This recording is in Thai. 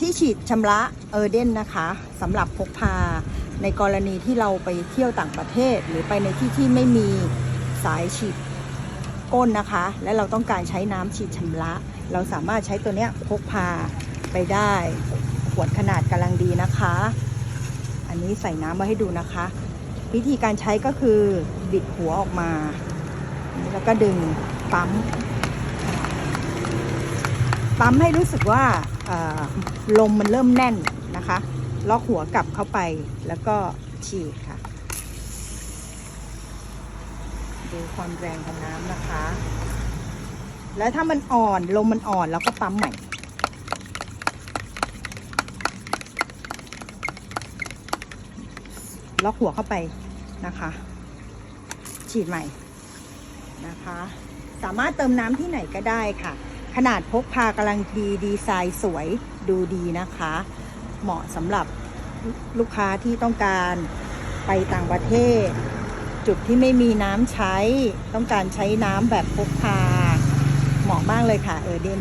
ที่ฉีดชำระเออเดนนะคะสำหรับพกพาในกรณีที่เราไปเที่ยวต่างประเทศ หรือไปในที่ที่ไม่มีสายฉีดก้นนะคะ และเราต้องการใช้น้ำฉีดชำระ เราสามารถใช้ตัวเนี้ยพกพาไปได้ ขวดขนาดกำลังดีนะคะ อันนี้ใส่น้ำมาให้ดูนะคะ วิธีการใช้ก็คือบิดหัวออกมาแล้วก็ดึงปั๊ม ปั๊มให้รู้สึกว่า ลมมันเริ่มแน่นนะคะ ล็อกหัวกลับเข้าไปแล้วก็ฉีดค่ะ ดูความแรงของน้ำนะคะ แล้วถ้ามันอ่อนลมมันอ่อนเราก็ปั๊มใหม่ล็อกหัวเข้าไปนะคะ ฉีดใหม่นะคะ สามารถเติมน้ำที่ไหนก็ได้ค่ะ ขนาดพกพากำลังดีดีไซน์สวยดูดีนะคะ เหมาะสำหรับลูกค้าที่ต้องการไปต่างประเทศ จุดที่ไม่มีน้ำใช้ ต้องการใช้น้ำแบบพกพา เหมาะมากเลยค่ะเออเดน